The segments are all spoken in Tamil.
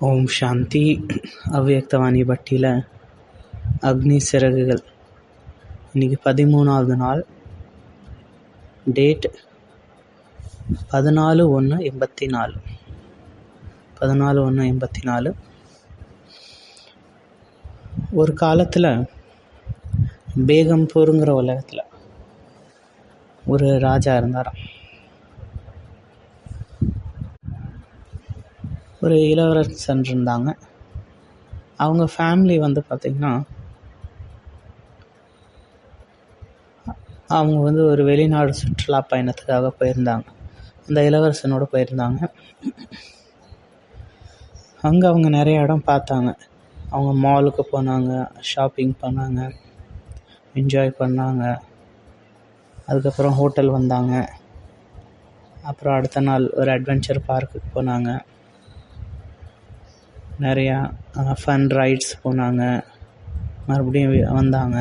ஓம் சாந்தி. அவ்வியக்தவாணி பட்டியில் அக்னி சிறகுகள். இன்றைக்கி பதிமூணாவது நாள். டேட் பதினாலு ஒன்று எண்பத்தி நாலு. பதினாலு ஒன்று எண்பத்தி நாலு. ஒரு காலத்தில் பேகம்பூருங்கிற உலகத்தில் ஒரு ராஜா இருந்தாராம். ஒரு இளவரசன் இருந்தாங்க அவங்க ஃபேமிலி வந்து பார்த்திங்கன்னா அவங்க வந்து ஒரு வெளிநாடு சுற்றுலா பயணத்துக்காக போயிருந்தாங்க. அந்த இளவரசனோடு போயிருந்தாங்க. அங்கே அவங்க நிறைய இடம் பார்த்தாங்க. அவங்க மாலுக்கு போனாங்க ஷாப்பிங் பண்ணாங்க என்ஜாய் பண்ணாங்க. அதுக்கப்புறம் ஹோட்டல் வந்தாங்க. அப்புறம் அடுத்த நாள் ஒரு அட்வென்ச்சர் பார்க்குக்கு போனாங்க. நிறையா ஃபன் ரைட்ஸ் போனாங்க. மறுபடியும் வந்தாங்க.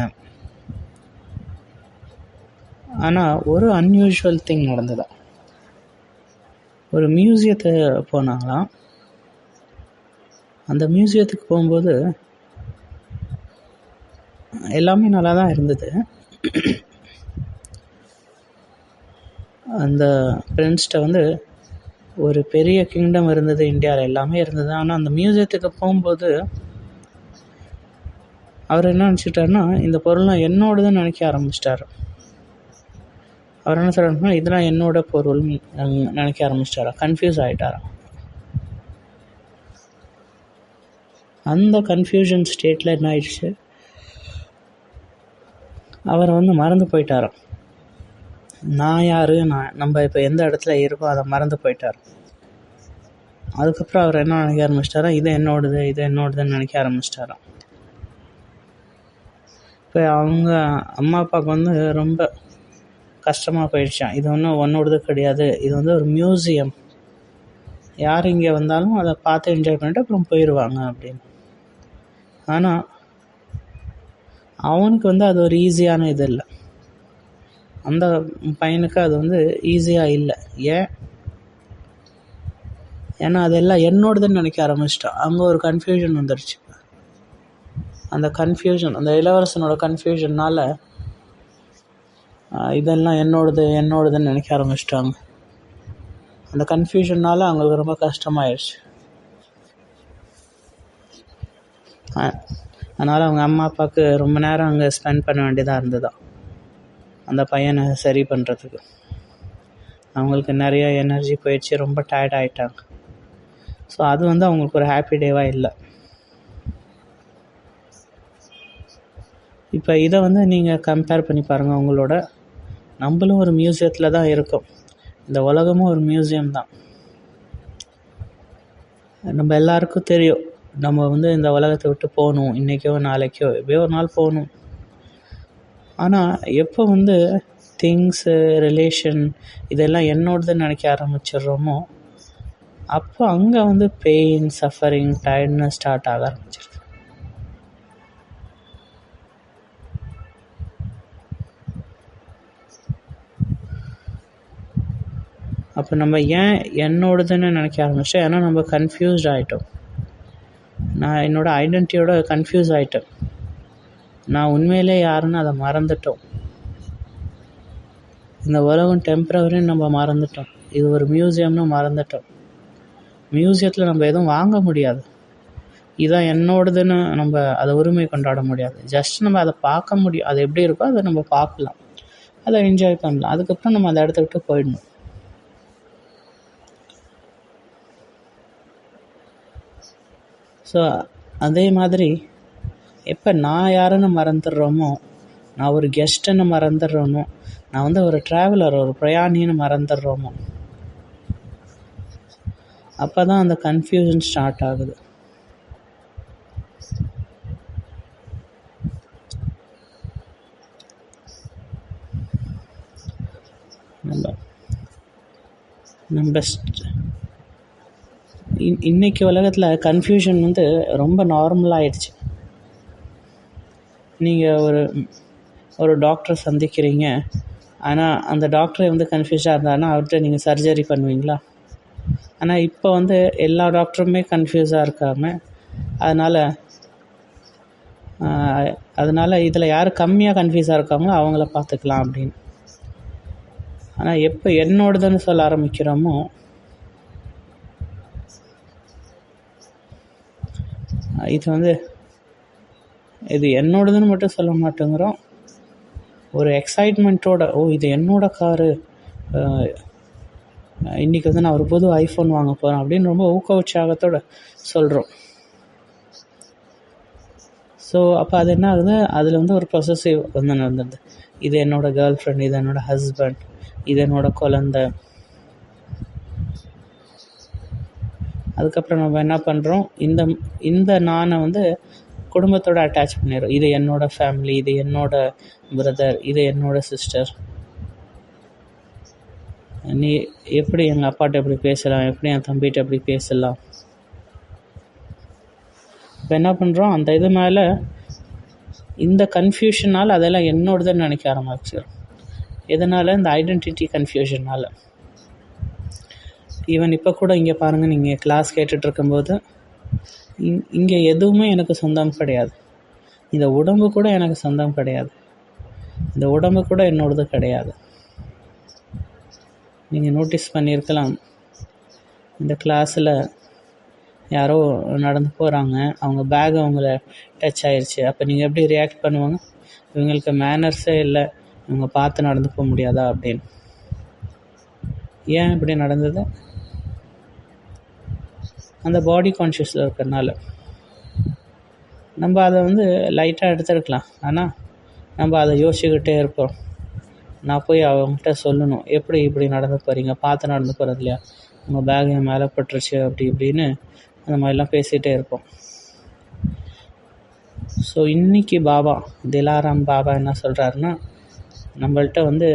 ஆனால் ஒரு அன்யூஷுவல் திங் நடந்ததா? ஒரு மியூசியத்தை போனாங்களாம் அந்த மியூசியத்துக்கு போகும்போது எல்லாமே நல்லா தான் இருந்தது. அந்த ஃப்ரெண்ட்ஸ்கிட்ட வந்து ஒரு பெரிய கிங்டம் இருந்தது இந்தியாவில் எல்லாமே இருந்தது. ஆனால் அந்த மியூசியத்துக்கு போகும்போது அவர் என்ன நினச்சிட்டாருன்னா இந்த பொருள்லாம் என்னோடதுன்னு நினைக்க ஆரம்பிச்சிட்டாரு. அவர் என்ன சொல்கிறாருன்னா இதெல்லாம் என்னோட பொருள் நினைக்க ஆரம்பிச்சிட்டாரா. கன்ஃபியூஸ் ஆகிட்டாரா அந்த கன்ஃபியூஷன் ஸ்டேட்டில் என்ன ஆயிடுச்சு? அவர் வந்து மறந்து போயிட்டாராம் நான் யார்? நான் நம்ம இப்போ எந்த இடத்துல இருக்கோம் அதை மறந்து போயிட்டார். அதுக்கப்புறம் அவர் என்ன நினைக்க ஆரம்பிச்சிட்டாரா? இது என்னோடது இது என்னோடதுன்னு நினைக்க ஆரம்பிச்சிட்டாராம் இப்போ அவங்க அம்மா அப்பாவுக்கு வந்து ரொம்ப கஷ்டமாக போயிடுச்சான் இது ஒன்றும் ஒன்னோடது கிடையாது. இது வந்து ஒரு மியூசியம். யார் இங்கே வந்தாலும் அதை பார்த்து என்ஜாய் பண்ணிட்டு அப்புறம் போயிடுவாங்க அப்படின்னு. ஆனால் அவனுக்கு வந்து அது ஒரு ஈஸியான இது இல்லை. அந்த பையனுக்கு அது வந்து ஈஸியாக இல்லை. ஏன்? ஏன்னா அதெல்லாம் என்னோடதுன்னு நினைக்க ஆரம்பிச்சிட்டான். அங்கே ஒரு கன்ஃபியூஷன் வந்துடுச்சு அந்த கன்ஃபியூஷன் அந்த இளவரசனோட கன்ஃபியூஷன்னால் இதெல்லாம் என்னோடது என்னோடதுன்னு நினைக்க ஆரம்பிச்சிட்டாங்க. அந்த கன்ஃபியூஷன்னால் அவங்களுக்கு ரொம்ப கஷ்டமாயிடுச்சு அதனால் அவங்க அம்மா அப்பாவுக்கு ரொம்ப நேரம் அங்கே ஸ்பெண்ட் பண்ண வேண்டியதாக இருந்ததான் அந்த பையனை சரி பண்ணுறதுக்கு அவங்களுக்கு நிறைய எனர்ஜி போயிடுச்சு ரொம்ப டயர்ட் ஆகிட்டாங்க ஸோ அது வந்து அவங்களுக்கு ஒரு ஹாப்பி டேவாக இல்லை. இப்போ இதை வந்து நீங்கள் கம்பேர் பண்ணி பாருங்கள் உங்களோட. நம்மளும் ஒரு மியூசியத்தில் தான் இருக்கோம். இந்த உலகமும் ஒரு மியூசியம் தான். நம்ம எல்லாருக்கும் தெரியும் நம்ம வந்து இந்த உலகத்தை விட்டு போகணும் இன்றைக்கோ நாளைக்கோ எப்படியோ ஒரு நாள் போகணும். ஆனால் எப்போ வந்து திங்ஸு ரிலேஷன் இதெல்லாம் என்னோடதுன்னு நினைக்க ஆரம்பிச்சிடுறோமோ அப்போ அங்கே வந்து பெயின் சஃபரிங் டயர்ட்னஸ் ஸ்டார்ட் ஆக ஆரம்பிச்சிருது. அப்போ நம்ம ஏன் என்னோடதுன்னு நினைக்க ஆரம்பிச்சோம் ஏன்னா நம்ம கன்ஃபியூஸ்ட் ஆகிட்டோம் நான் என்னோடய ஐடென்டிட்டியோட கன்ஃபியூஸ் ஆகிட்டேன் நான் உண்மையிலே யாருன்னு அதை மறந்துட்டோம். இந்த உலகம் டெம்ப்ரவரின்னு நம்ம மறந்துட்டோம். இது ஒரு மியூசியம்னு மறந்துட்டோம். மியூசியத்தில் நம்ம எதுவும் வாங்க முடியாது. இதான் என்னோடதுன்னு நம்ம அதை உரிமை கொண்டாட முடியாது. ஜஸ்ட் நம்ம அதை பார்க்க முடியும். அது எப்படி இருக்கோ அதை நம்ம பார்க்கலாம். அதை என்ஜாய் பண்ணலாம். அதுக்கப்புறம் நம்ம அந்த இடத்த விட்டு போயிடணும். ஸோ அதே மாதிரி எப்போ நான் யாருன்னு மறந்துடுறோமோ நான் ஒரு கெஸ்ட்டுன்னு மறந்துடுறோமோ நான் வந்து ஒரு ட்ராவலர் ஒரு பிரயாணின்னு மறந்துடுறோமோ அப்போ தான் அந்த கன்ஃபியூஷன் ஸ்டார்ட் ஆகுது. நம்ம நம்ம இன்றைக்கி உலகத்தில் கன்ஃபியூஷன் வந்து ரொம்ப நார்மலாகிடுச்சு நீங்கள் ஒரு ஒரு டாக்டரை சந்திக்கிறீங்க. ஆனால் அந்த டாக்டரை வந்து கன்ஃபியூஸாக இருந்தாருன்னா அவர்கிட்ட நீங்கள் சர்ஜரி பண்ணுவீங்களா? ஆனால் இப்போ வந்து எல்லா டாக்டருமே கன்ஃபியூஸாக இருக்காங்க அதனால் அதனால் இதில் யார் கம்மியாக கன்ஃபியூஸாக இருக்காங்களோ அவங்கள பார்த்துக்கலாம் அப்படின்னு. ஆனால் எப்போ என்னோடதுன்னு சொல்ல ஆரம்பிக்கிறோமோ இது வந்து இது என்னோடதுன்னு மட்டும் சொல்ல மாட்டேங்கிறோம். ஒரு எக்ஸைட்மெண்ட்டோட ஓ இது என்னோட காரு இன்றைக்கி வந்து நான் ஒரு புது ஐஃபோன் வாங்க போகிறேன் அப்படின்னு ரொம்ப ஊக்க உற்சாகத்தோட சொல்கிறோம் ஸோ அப்போ அது என்ன ஆகுது? அதில் வந்து ஒரு ப்ரொசஸிவ் வந்து நடந்தது. இது என்னோடய கேர்ள் ஃப்ரெண்ட் இது என்னோடய ஹஸ்பண்ட் இது என்னோட குழந்த. அதுக்கப்புறம் நம்ம என்ன பண்ணுறோம் இந்த இந்த நானை வந்து குடும்பத்தோட அட்டாச் பண்ணிடுறோம் இது என்னோட ஃபேமிலி இது என்னோட பிரதர் இது என்னோட சிஸ்டர் நீ எப்படி எங்கள் அப்பாட்ட எப்படி பேசலாம்? எப்படி என் தம்பிகிட்ட எப்படி பேசலாம்? இப்போ என்ன பண்ணுறோம் அந்த இது மேலே இந்த கன்ஃபியூஷனால் அதெல்லாம் என்னோடதுன்னு நினைக்க ஆரம்பிச்சிடும் எதனால்? இந்த ஐடென்டிட்டி கன்ஃபியூஷனால் ஈவன் இப்போ கூட இங்கே பாருங்கள் நீங்கள் கிளாஸ் கேட்டுட்ருக்கும்போது இங் இங்கே எதுவுமே எனக்கு சொந்தம் கிடையாது. இந்த உடம்பு கூட எனக்கு சொந்தம் கிடையாது. இந்த உடம்பு கூட என்னோடது கிடையாது. நீங்கள் நோட்டீஸ் பண்ணியிருக்கலாம். இந்த கிளாஸில் யாரோ நடந்து போகிறாங்க அவங்க பேக் அவங்கள டச் ஆயிடுச்சு அப்போ நீங்கள் எப்படி ரியாக்ட் பண்ணுவாங்க? இவங்களுக்கு மேனர்ஸே இல்லை. இவங்க பார்த்து நடந்து போக முடியாதா அப்படின்னு. ஏன் இப்படி நடந்தது? அந்த பாடி கான்ஷியஸில் இருக்கிறனால நம்ம அதை வந்து லைட்டாக எடுத்துருக்கலாம். ஆனால் நம்ம அதை யோசிச்சுக்கிட்டே இருப்போம். நான் போய் அவங்ககிட்ட சொல்லணும். எப்படி இப்படி நடந்து போகிறீங்க பார்த்து நடந்து போகிறது இல்லையா? உங்கள் பேக் என் மேலே பட்டுருச்சு அப்படி இப்படின்னு அந்த மாதிரிலாம் பேசிகிட்டே இருப்போம். ஸோ இன்றைக்கி பாபா திலாராம் பாபா என்ன சொல்கிறாருன்னா நம்மள்கிட்ட வந்து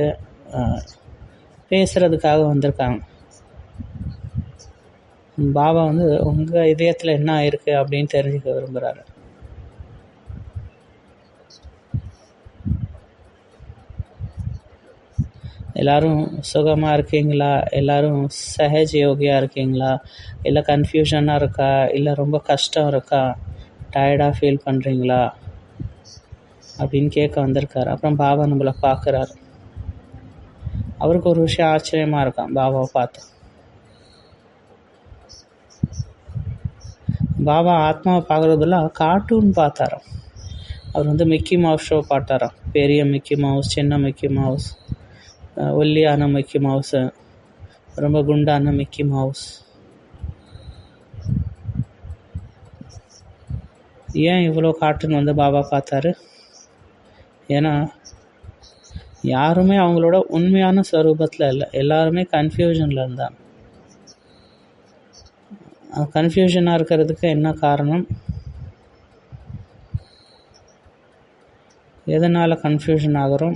பேசுகிறதுக்காக வந்திருக்காங்க. பாபா வந்து உங்கள் இதயத்தில் என்ன இருக்குது அப்படின்னு தெரிஞ்சுக்க விரும்புகிறாரு எல்லோரும் சுகமாக இருக்கீங்களா? எல்லோரும் சஹஜ் யோகியாக இருக்கீங்களா? இல்லை கன்ஃபியூஷனாக இருக்கா? இல்லை ரொம்ப கஷ்டம் இருக்கா? டயர்டாக ஃபீல் பண்ணுறீங்களா அப்படின்னு கேட்க வந்திருக்காரு. அப்புறம் பாபா நம்மளை பார்க்குறாரு அவருக்கு ஒரு விஷயம் ஆச்சரியமாக இருக்கான் பாபாவை பார்த்து. பாபா ஆத்மாவை பார்க்குறதெல்லாம் கார்ட்டூன் பார்த்தாராம். அவர் வந்து மிக்கி மவுஸ் ஷோ பார்த்தாராம். பெரிய மிக்கி மவுஸ் சின்ன மிக்கி மவுஸ் ஒல்லியான மிக்கி மவுஸு ரொம்ப குண்டான மிக்கி மவுஸ். ஏன் இவ்வளோ கார்ட்டூன் வந்து பாபா பார்த்தாரு? ஏன்னா யாருமே அவங்களோட உண்மையான ஸ்வரூபத்தில் இல்லை. எல்லாருமே கன்ஃபியூஷனில் இருந்தாங்க. கன்ஃபியூஷனாக இருக்கிறதுக்கு என்ன காரணம்? எதனால் கன்ஃபியூஷன் ஆகிறோம்?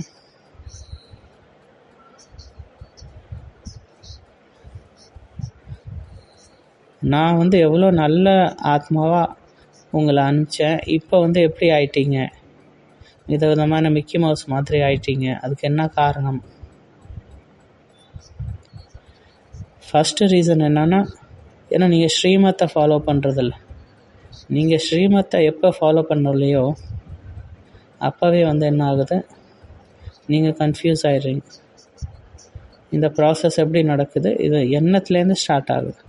நான் வந்து எவ்வளோ நல்ல ஆத்மாவாக உங்களை அனுப்பிச்சேன். இப்போ வந்து எப்படி ஆயிட்டீங்க? வித விதமான மிக்கி மவுஸ் மாதிரி ஆயிட்டீங்க. அதுக்கு என்ன காரணம்? ஃபஸ்ட்டு ரீசன் என்னென்னா ஏன்னா நீங்கள் ஸ்ரீமத்தை ஃபாலோ பண்ணுறதில்ல நீங்கள் ஸ்ரீமத்தை எப்போ ஃபாலோ பண்ணலையோ அப்போவே வந்து என்ன ஆகுது? நீங்கள் கன்ஃபியூஸ் ஆயிடுறீங்க. இந்த ப்ராசஸ் எப்படி நடக்குது? இது எண்ணத்துலேருந்து ஸ்டார்ட் ஆகுது.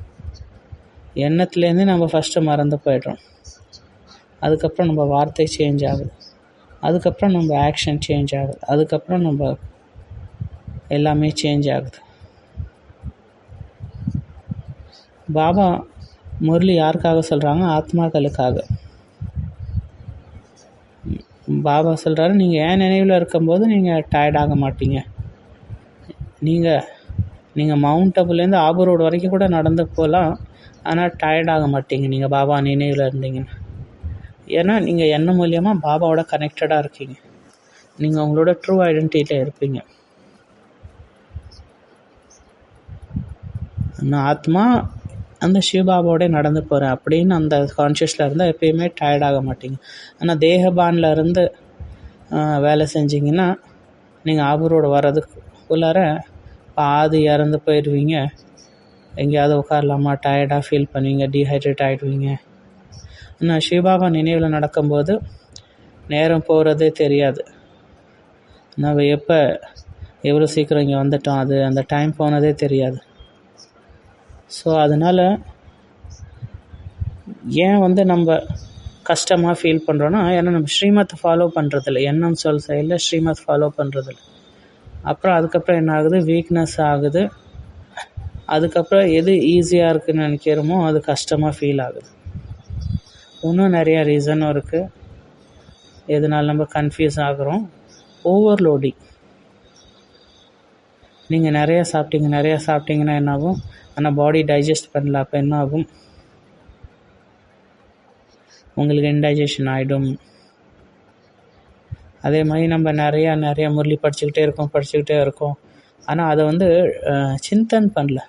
எண்ணத்துலேருந்து நம்ம ஃபஸ்ட்டு மறந்து போயிடுறோம். அதுக்கப்புறம் நம்ம வார்த்தை சேஞ்ச் ஆகுது. அதுக்கப்புறம் நம்ம ஆக்ஷன் சேஞ்ச் ஆகுது. அதுக்கப்புறம் நம்ம எல்லாமே சேஞ்ச் ஆகுது. பாபா முரளி யாருக்காக சொல்கிறாங்க ஆத்மாக்களுக்காக. பாபா சொல்கிறாரு நீங்கள் ஏன் நினைவில் இருக்கும்போது நீங்கள் டயர்ட் ஆக மாட்டீங்க? நீங்கள் நீங்கள் மவுண்ட் அபுலேருந்து ரோடு வரைக்கும் கூட நடந்து போகலாம் ஆனால் டயர்ட் ஆக மாட்டீங்க. நீங்கள் பாபா நினைவில் இருந்தீங்கன்னா. ஏன்னா நீங்கள் என்ன மூலியமாக பாபாவோட கனெக்டடாக இருக்கீங்க. நீங்கள் உங்களோட ட்ரூ ஐடென்டிட்டியில் இருப்பீங்க. ஆத்மா அந்த சிவபாபாவோட நடந்து போகிறேன் அப்படின்னு அந்த கான்ஷியஸில் இருந்தால் எப்பயுமே டயர்ட் ஆக மாட்டீங்க. ஆனால் தேகபானில் இருந்து வேலை செஞ்சிங்கன்னா நீங்கள் ஆபூரோடு வர்றதுக்குள்ளார பாதி இறந்து போயிடுவீங்க எங்கேயாவது உட்காரலாமா? டயர்டாக ஃபீல் பண்ணுவீங்க டீஹைட்ரேட் ஆகிடுவீங்க ஆனால் சிவபாபா நினைவில் நடக்கும்போது நேரம் போகிறதே தெரியாது. நம்ம எப்போ எவ்வளோ சீக்கிரம் இங்கே வந்துட்டோம் அது அந்த டைம் போனதே தெரியாது. ஸோ அதனால் ஏன் வந்து நம்ம கஷ்டமாக ஃபீல் பண்ணுறோன்னா ஏன்னா நம்ம ஸ்ரீமத்தை ஃபாலோ பண்ணுறதில்ல எண்ணம் சொல் செயலில் ஸ்ரீமத் ஃபாலோ பண்ணுறதில்ல அப்புறம் அதுக்கப்புறம் என்ன ஆகுது? வீக்னஸ் ஆகுது. அதுக்கப்புறம் எது ஈஸியாக இருக்குதுன்னு நினைக்கிறோமோ அது கஷ்டமாக ஃபீல் ஆகுது. இன்னும் நிறையா ரீசனும் இருக்குது எதனால் நம்ம கன்ஃபியூஸ் ஆகுறோம்? ஓவர்லோடிங் நீங்கள் நிறையா சாப்பிட்டீங்க நிறையா சாப்பிட்டீங்கன்னா என்ன ஆகும் ஆனால் பாடி டைஜஸ்ட் பண்ணல அப்போ என்ன ஆகும் உங்களுக்கு இன்டைஜஷன் ஆகிடும் அதே மாதிரி நம்ம நிறையா நிறையா முரளி படிச்சுக்கிட்டே இருக்கோம் படிச்சுக்கிட்டே இருக்கோம். ஆனால் அதை வந்து சிந்தன் பண்ணல.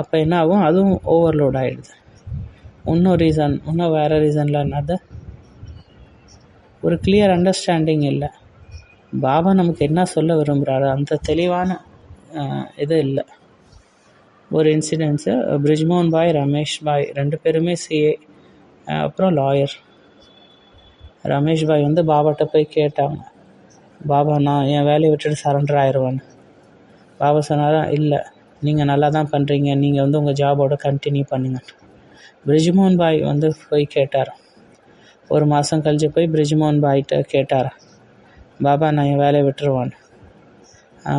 அப்போ என்ன ஆகும் அதுவும் ஓவர்லோட் ஆகிடுது இன்னும் ரீசன் இன்னும் வேறு ரீசனில் என்னது? ஒரு கிளியர் அண்டர்ஸ்டாண்டிங் இல்லை. பாபா நமக்கு என்ன சொல்ல விரும்புகிறாரு அந்த தெளிவான இது இல்லை. ஒரு இன்சிடென்ட்ஸு பிரிஜ்மோகன் பாய் ரமேஷ் பாய் ரெண்டு பேருமே சிஏ அப்புறம் லாயர் ரமேஷ் பாய் வந்து பாபாட்ட போய் கேட்டாங்க. பாபா நான் என் வேலையை விட்டுட்டு சரண்டர் ஆயிடுவேன்னு பாபா சொன்னாரா இல்லை நீங்கள் நல்லா தான் பண்ணுறீங்க நீங்கள் வந்து உங்கள் ஜாபோட கண்டினியூ பண்ணுங்க. பிரிஜ்மோகன் பாய் வந்து போய் கேட்டார். ஒரு மாதம் கழிச்சு போய் பிரிஜ்மோகன் பாய்கிட்ட கேட்டார். பாபா நான் என் வேலையை விட்டுருவான்னு.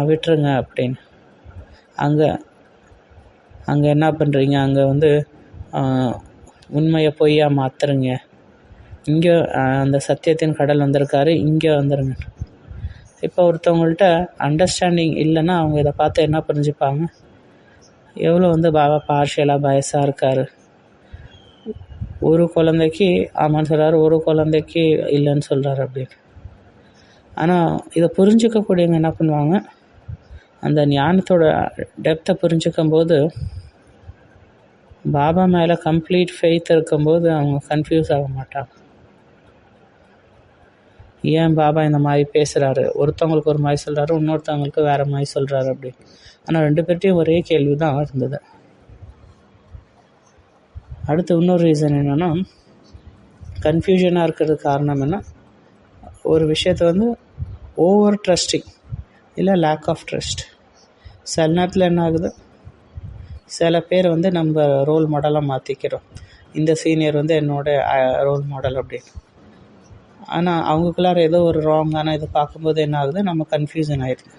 விட்டுருங்க அப்படின்னு. அங்கே அங்கே என்ன பண்ணுறீங்க அங்கே வந்து உண்மையை பொய்யாக மாற்றுறீங்க இங்கே அந்த சத்தியத்தின் கடல் வந்திருக்காரு. இங்கே வந்துடுங்க இப்போ ஒருத்தவங்கள்ட்ட அண்டர்ஸ்டாண்டிங் இல்லைன்னா அவங்க இதை பார்த்து என்ன புரிஞ்சுப்பாங்க? எவ்வளோ வந்து பாபா பார்ஷியலாக பயசாக இருக்கார். ஒரு குழந்தைக்கு ஆமான்னு சொல்கிறாரு ஒரு குழந்தைக்கு இல்லைன்னு சொல்கிறாரு அப்படின்னு. ஆனால் இதை புரிஞ்சுக்கக்கூடியவங்க என்ன பண்ணுவாங்க? அந்த ஞானத்தோட டெப்த்தை புரிஞ்சுக்கும் போது பாபா மேலே கம்ப்ளீட் ஃபெய்த் இருக்கும்போது அவங்க கன்ஃபியூஸ் ஆக மாட்டாங்க. ஏன் பாபா இந்த மாதிரி பேசுகிறாரு ஒருத்தவங்களுக்கு ஒரு மாதிரி சொல்கிறாரு இன்னொருத்தவங்களுக்கு வேறு மாதிரி சொல்கிறாரு அப்படி. ஆனால் ரெண்டு பேர்ட்டையும் ஒரே கேள்வி தான் இருந்தது. அடுத்து இன்னொரு ரீசன் என்னென்னா கன்ஃபியூஷனாக இருக்கிறதுக்கு காரணம் என்ன? ஒரு விஷயத்தை வந்து ஓவர் ட்ரஸ்டிங் இல்லை லேக் ஆஃப் ட்ரஸ்ட் சில நேரத்தில் என்ன ஆகுது? சில பேர் வந்து நம்ம ரோல் மாடலாக மாற்றிக்கிறோம் இந்த சீனியர் வந்து என்னோட ரோல் மாடல் அப்படின்னு. ஆனால் அவங்களுக்குள்ளார ஏதோ ஒரு ராங்கான இதை பார்க்கும்போது என்ன ஆகுது? நம்ம கன்ஃபியூஷன் ஆயிடுது.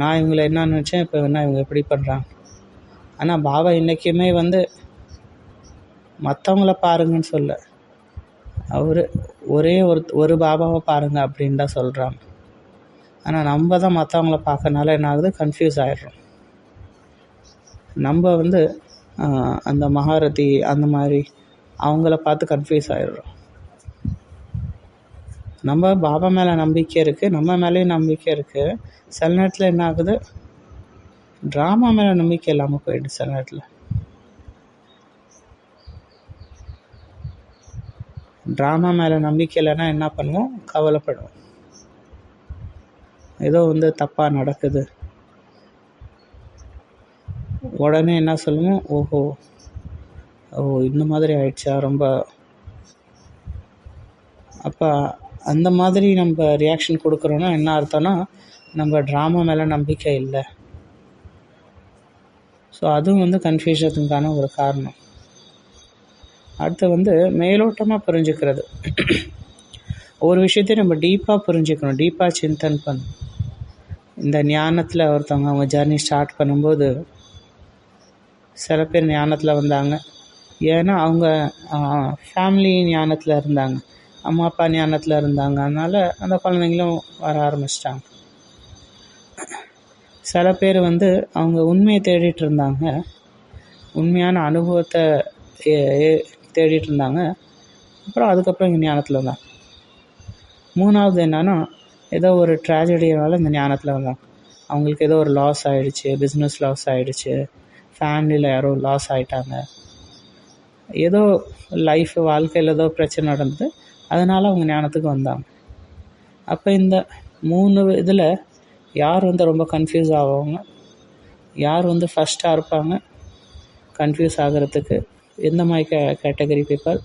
நான் இவங்களை என்ன நினச்சேன்? இப்போ என்ன இவங்க எப்படி பண்ணுறாங்க ஆனால் பாபா இன்றைக்குமே வந்து மற்றவங்கள பாருங்கன்னு சொல்ல. அவர் ஒரே ஒரு ஒரு பாபாவை பாருங்க அப்படின்னு தான் சொல்கிறாங்க ஆனால் நம்ம தான் மற்றவங்கள பார்க்கறனால என்ன ஆகுது? கன்ஃபியூஸ் ஆகிடுறோம் நம்ம வந்து அந்த மகாரதி அந்த மாதிரி அவங்கள பார்த்து கன்ஃபியூஸ் ஆகிடுறோம் நம்ம பாபா மேலே நம்பிக்கை இருக்குது நம்ம மேலேயும் நம்பிக்கை இருக்குது சில நேரத்தில் என்ன ஆகுது? ட்ராமா மேலே நம்பிக்கை இல்லாமல் போயிடுது சில நேரத்தில். ட்ராமா மேலே நம்பிக்கை இல்லைன்னா என்ன பண்ணுவோம்? கவலைப்படுவோம். ஏதோ வந்து தப்பாக நடக்குது. உடனே என்ன சொல்லுவோம் ஓஹோ ஓ இந்த மாதிரி ஆயிடுச்சா ரொம்ப. அப்போ அந்த மாதிரி நம்ம ரியாக்ஷன் கொடுக்குறோன்னா என்ன அர்த்தம்னா நம்ம ட்ராமா மேலே நம்பிக்கை இல்லை. ஸோ அதுவும் வந்து கன்ஃபியூஷனுக்கான ஒரு காரணம். அடுத்து வந்து மேலோட்டமாக புரிஞ்சுக்கிறது. ஒரு விஷயத்தையும் நம்ம டீப்பாக புரிஞ்சுக்கணும் டீப்பாக சிந்தன் பண்ணணும். இந்த ஞானத்தில் ஒருத்தவங்க அவங்க ஜர்னி ஸ்டார்ட் பண்ணும்போது சில பேர் ஞானத்தில் வந்தாங்க. ஏன்னா அவங்க ஃபேமிலி ஞானத்தில் இருந்தாங்க. அம்மா அப்பா ஞானத்தில் இருந்தாங்க. அதனால் அந்த குழந்தைங்களும் வர ஆரம்பிச்சிட்டாங்க. சில பேர் வந்து அவங்க உண்மையை தேடிட்டு இருந்தாங்க. உண்மையான அனுபவத்தை தேடிட்டு இருந்தாங்க. அப்புறம் அதுக்கப்புறம் இங்கே ஞானத்தில் தான் மூணாவது என்னன்னா ஏதோ ஒரு ட்ராஜடினால இந்த ஞானத்தில் வந்தாங்க அவங்களுக்கு ஏதோ ஒரு லாஸ் ஆகிடுச்சு பிஸ்னஸ் லாஸ் ஆகிடுச்சு ஃபேமிலியில் யாரோ லாஸ் ஆகிட்டாங்க ஏதோ லைஃப் வாழ்க்கையில் ஏதோ பிரச்சனை நடந்தது. அதனால் அவங்க ஞானத்துக்கு வந்தாங்க. அப்போ இந்த மூணு இதில் யார் வந்து ரொம்ப கன்ஃபியூஸ் ஆவாங்க? யார் வந்து ஃபஸ்ட்டாக இருப்பாங்க? கன்ஃபியூஸ் ஆகிறதுக்கு எந்த மாதிரி கே கேட்டகரி பீப்பிள்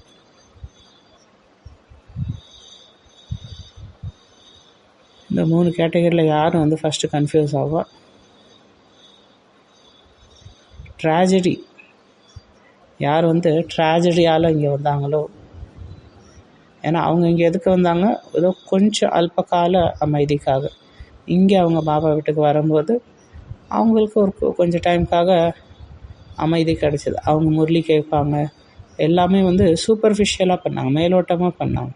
இந்த மூணு கேட்டகரியில் யாரும் வந்து ஃபஸ்ட்டு கன்ஃபியூஸ் ஆவா. ட்ராஜடி யார் வந்து ட்ராஜடியால் இங்கே வந்தாங்களோ? ஏன்னா அவங்க இங்கே எதுக்கு வந்தாங்க? ஏதோ கொஞ்சம் அல்பகால அமைதிக்காக. இங்கே அவங்க பாபா வீட்டுக்கு வரும்போது அவங்களுக்கு ஒரு கொஞ்சம் டைமுக்காக அமைதி கிடச்சிது. அவங்க முரளி கேட்பாங்க. எல்லாமே வந்து சூப்பர்ஃபிஷியலாக பண்ணாங்க. மேலோட்டமாக பண்ணாங்க.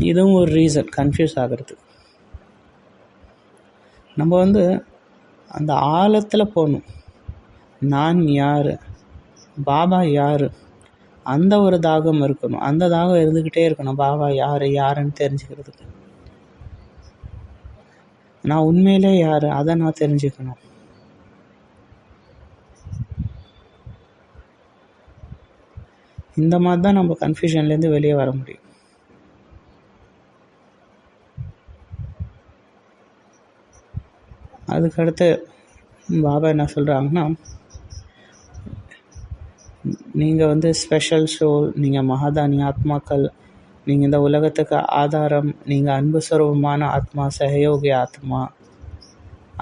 இதுவும் ஒரு ரீசன் கன்ஃபியூஸ் ஆகிறது நம்ம வந்து அந்த ஆழத்தில் போகணும். நான் யார்? பாபா யார்? அந்த ஒரு தாகம் இருக்கணும். அந்த தாகம் இருந்துக்கிட்டே இருக்கணும். பாபா யார் யாருன்னு தெரிஞ்சுக்கிறதுக்கு. நான் உண்மையிலே யார்? அதை நான் தெரிஞ்சுக்கணும். இந்த மாதிரி தான் நம்ம கன்ஃபியூஷன்லேருந்து வெளியே வர முடியும். அதுக்கடுத்து பாபா என்ன சொல்கிறாங்கன்னா நீங்கள் வந்து ஸ்பெஷல் ஷோ நீங்கள் மகாதானி ஆத்மாக்கள் நீங்கள் இந்த உலகத்துக்கு ஆதாரம் நீங்கள் அன்பு சுரூபமான ஆத்மா சகயோகி ஆத்மா.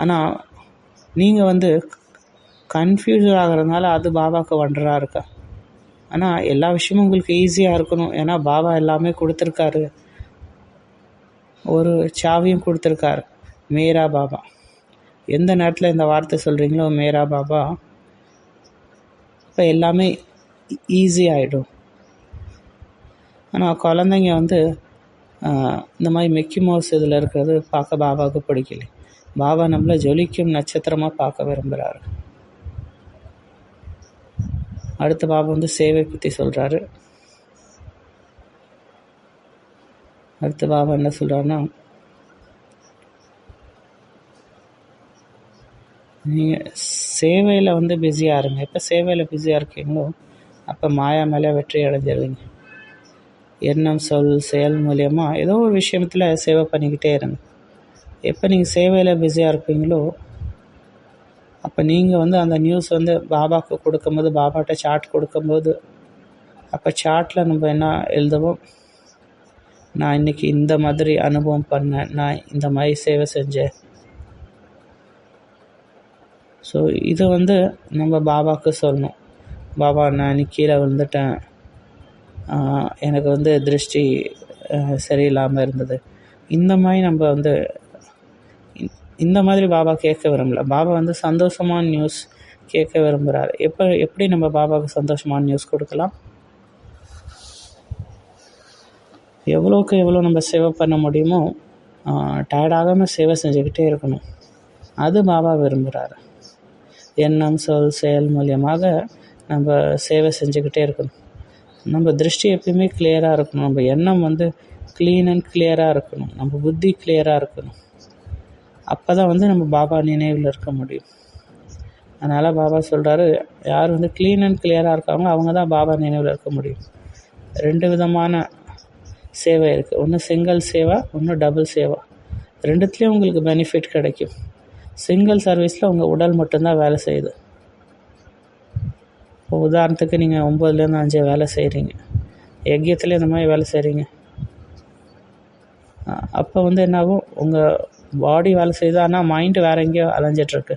ஆனால் நீங்கள் வந்து கன்ஃபியூஸ் ஆகிறதுனால அது பாபாவுக்கு ஒன்றராக இருக்கா? ஆனால் எல்லா விஷயமும் உங்களுக்கு ஈஸியாக இருக்கணும். ஏன்னா பாபா எல்லாமே கொடுத்துருக்காரு. ஒரு சாவியும் கொடுத்துருக்காரு. மேரா பாபா. எந்த நேரத்தில் இந்த வார்த்தை சொல்கிறீங்களோ மேரா பாபா இப்போ எல்லாமே ஈஸி ஆகிடும் ஆனால் குழந்தைங்க வந்து இந்த மாதிரி மிக்கி மவுஸ் இதில் இருக்கிறது பார்க்க பாபாவுக்கு பிடிக்கல. பாபா நம்மளை ஜொலிக்கும் நட்சத்திரமாக பார்க்க விரும்புகிறாரு அடுத்த பாபா வந்து சேவை பற்றி சொல்கிறாரு அடுத்த பாபா என்ன சொல்கிறாருன்னா நீங்கள் சேவையில் வந்து பிஸியாக இருங்க. எப்போ சேவையில் பிஸியாக இருக்கீங்களோ அப்போ மாயா மேலே வெற்றி அடைஞ்சிருவீங்க. எண்ணம் சொல் செயல் மூலயமா ஏதோ ஒரு விஷயத்தில் சேவை பண்ணிக்கிட்டே இருங்க. எப்போ நீங்கள் சேவையில் பிஸியாக இருப்பீங்களோ அப்போ நீங்கள் வந்து அந்த நியூஸ் வந்து பாபாவுக்கு கொடுக்கும்போது பாபாட்ட சாட் கொடுக்கும்போது அப்போ சாட்டில் நம்ம என்ன எழுதுவோம்? நான் இன்னைக்கு இந்த மாதிரி அனுபவம் பண்ணேன். நான் இந்த மாதிரி சேவை செஞ்சேன். ஸோ இதை வந்து நம்ம பாபாவுக்கு சொல்லணும். பாபா நான் இன்னைக்கு கீழே விழுந்துட்டேன். எனக்கு வந்து திருஷ்டி சரியில்லாமல் இருந்தது. இந்த மாதிரி நம்ம வந்து இந்த மாதிரி பாபா கேட்க விரும்பல. பாபா வந்து சந்தோஷமான நியூஸ் கேட்க விரும்புகிறார் எப்போ எப்படி நம்ம பாபாவுக்கு சந்தோஷமான நியூஸ் கொடுக்கலாம்? எவ்வளோக்கு எவ்வளோ நம்ம சேவை பண்ண முடியுமோ டயர்டாகாமல் சேவை செஞ்சுக்கிட்டே இருக்கணும். அது பாபா விரும்புகிறாரு எண்ணம் சொல் செயல் மூலியமாக நம்ம சேவை செஞ்சுக்கிட்டே இருக்கணும். நம்ம திருஷ்டி எப்பயுமே கிளியராக இருக்கணும். நம்ம எண்ணம் வந்து க்ளீன் அண்ட் கிளியராக இருக்கணும். நம்ம புத்தி கிளியராக இருக்கணும். அப்போ தான் வந்து நம்ம பாபா நினைவில் இருக்க முடியும். அதனால் பாபா சொல்கிறாரு யார் வந்து க்ளீன் அண்ட் கிளியராக இருக்காங்களோ அவங்க தான் பாபா நினைவில் இருக்க முடியும். ரெண்டு விதமான சேவை இருக்குது ஒன்று சிங்கிள் சேவா ஒன்று டபுள் சேவா. ரெண்டுத்துலேயும் உங்களுக்கு பெனிஃபிட் கிடைக்கும். சிங்கிள் சர்வீஸில் உங்கள் உடல் மட்டும்தான் வேலை செய்யுது. இப்போ உதாரணத்துக்கு நீங்கள் ஒம்பதுலேருந்து அஞ்சு வேலை செய்கிறீங்க யஜ்யத்தில் இந்த மாதிரி வேலை செய்கிறீங்க அப்போ வந்து என்னாகும்? உங்கள் பாடி வேலை செய்யுது ஆனால் மைண்டு வேற எங்கேயோ அலைஞ்சிட்ருக்கு.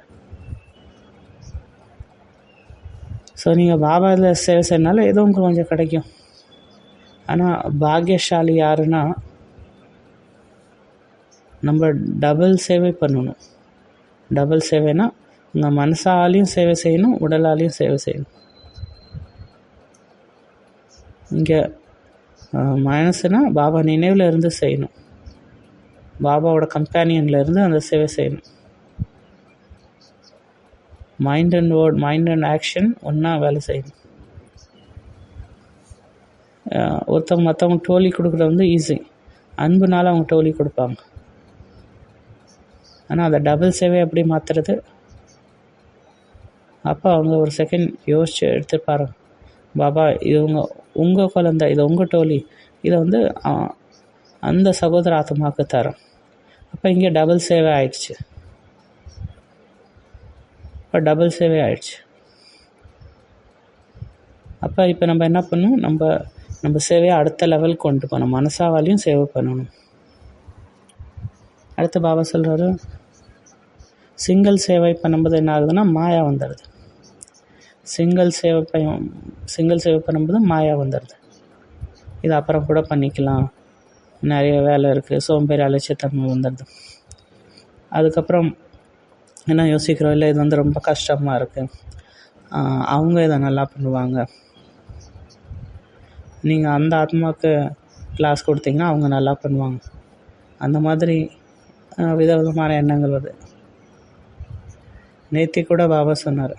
ஸோ நீங்கள் பாபா இதில் சேவை செய்யறதுனால ஏதோ உங்களுக்கு கொஞ்சம் கிடைக்கும். ஆனால் பாக்யசாலி யாருன்னா நம்ம டபுள் சேவை பண்ணணும். டபுள் சேவைனா உங்கள் மனசாலையும் சேவை செய்யணும் உடலாலையும் சேவை செய்யணும். இங்கே மனசுனா பாபா நினைவில் இருந்து செய்யணும். பாபாவோட கம்பேனியனில் இருந்து அந்த சேவை செய்யணும். Mind and word mind and action ஒன்றா வேலை செய்யணும். ஒருத்தவங்க மற்றவங்க டோலி கொடுக்குறது வந்து ஈஸி அன்புனால அவங்க டோலி கொடுப்பாங்க. ஆனால் அதை டபுள் சேவை எப்படி மாற்றுறது அப்போ அவங்க ஒரு செகண்ட் யோசிச்சு எடுத்துப்பாரு பாபா இது உங்கள் உங்கள் குழந்த இது உங்கள் டோலி இதை வந்து அந்த சகோதர ஆத்மாவுக்கு தரோம் அப்போ இங்கே டபுள் சேவை ஆயிடுச்சு. இப்போ டபுள் சேவை ஆயிடுச்சு. அப்போ இப்போ நம்ம என்ன பண்ணணும்? நம்ம நம்ம சேவையை அடுத்த லெவலுக்கு கொண்டு போகணும். மனசாவாலையும் சேவை பண்ணணும். அடுத்து பாபா சொல்கிறாரு சிங்கிள் சேவை பண்ணும்போது என்ன ஆகுதுன்னா மாயா வந்துடுது. சிங்கிள் சேவை பயம் சிங்கிள் சேவை பண்ணும்போது மாயா வந்துடுது. இது அப்புறம் கூட பண்ணிக்கலாம். நிறைய வேலை இருக்குது சோம்பேறி அலட்சியத்தன்மை வந்துடுது. அதுக்கப்புறம் என்ன யோசிக்கிறோம்? இல்லை இது வந்து ரொம்ப கஷ்டமாக இருக்குது அவங்க இதை நல்லா பண்ணுவாங்க. நீங்கள் அந்த ஆத்மாவுக்கு கிளாஸ் கொடுத்தீங்கன்னா அவங்க நல்லா பண்ணுவாங்க. அந்த மாதிரி விதவிதமான எண்ணங்கள் வருது. நேத்தி கூட பாபா சொன்னார்.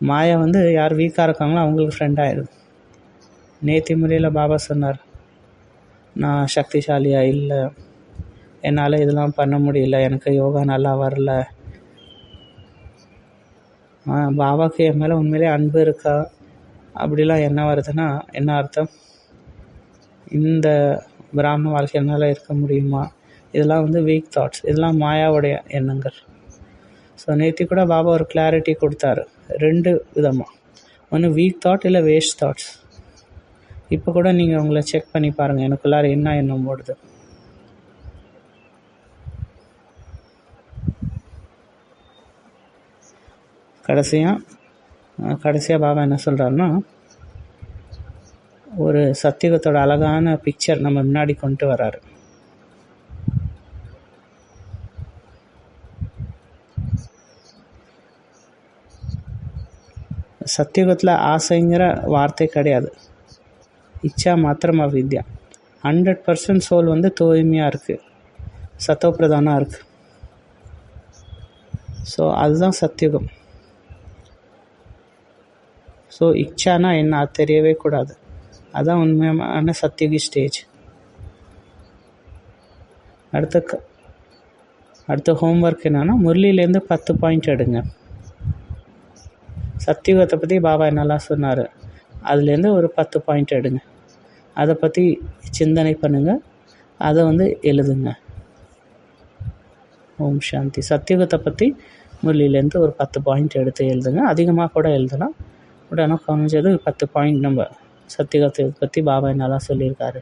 மாயா வந்து யார் வீக்காக இருக்காங்களோ அவங்களுக்கு ஃப்ரெண்ட் ஆயிடுது நேத்தி முறையில் பாபா சொன்னார் நான் சக்திசாலியாக இல்லை. என்னால் இதெல்லாம் பண்ண முடியல எனக்கு யோகா நல்லா வரல. பாபாக்கு என் மேலே உண்மையிலே அன்பு இருக்கா? அப்படிலாம் என்ன வருதுன்னா என்ன அர்த்தம்? இந்த பிராமண வாழ்க்கை என்னால் இருக்க முடியுமா? இதெல்லாம் வந்து வீக் தாட்ஸ் இதெல்லாம் மாயாவுடைய எண்ணங்கள். ஸோ நேற்று கூட பாபா ஒரு கிளாரிட்டி கொடுத்தாரு. ரெண்டு விதமாக ஒன்று வீக் தாட் இல்லை வேஸ்ட் தாட்ஸ் இப்போ கூட நீங்கள் உங்களை செக் பண்ணி பாருங்கள் எனக்குள்ளார என்ன எண்ணம் ஓடுது. கடைசியாக கடைசியாக பாபா என்ன சொல்கிறாருன்னா ஒரு சத்தியகத்தோட அழகான பிக்சர் நம்ம முன்னாடி கொண்டு வராரு. சத்தியுகத்தில் ஆசைங்கிற வார்த்தை கிடையாது. இச்சா மாத்திரம் வித்யா. ஹண்ட்ரட் பர்சன்ட் சோல் வந்து தூய்மையாக இருக்குது சத்தோப்பிரதானாக இருக்குது ஸோ அதுதான் சத்தியுகம். ஸோ இச்சானா என்ன? அது தெரியவே கூடாது. அதான் உண்மையான சத்தியுகி ஸ்டேஜ் அடுத்த க- அடுத்த ஹோம்ஒர்க் என்னென்னா முரளிலேருந்து பத்து பாயிண்ட் எடுங்க. சத்தியுகத்தை பற்றி பாபா என்னெல்லாம் சொன்னார். அதுலேருந்து ஒரு பத்து பாயிண்ட் எடுங்க. அதை பற்றி சிந்தனை பண்ணுங்கள் அதை வந்து எழுதுங்க. ஓம் சாந்தி. சத்தியுகத்தை பற்றி முரளிலேருந்து ஒரு பத்து பாயிண்ட் எடுத்து எழுதுங்க. அதிகமாக கூட எழுதலாம். உடனே குறைஞ்சது பத்து பாயிண்ட் நம்ம சத்தியுகத்தை பற்றி பாபா என்னெல்லாம் சொல்லியிருக்காரு.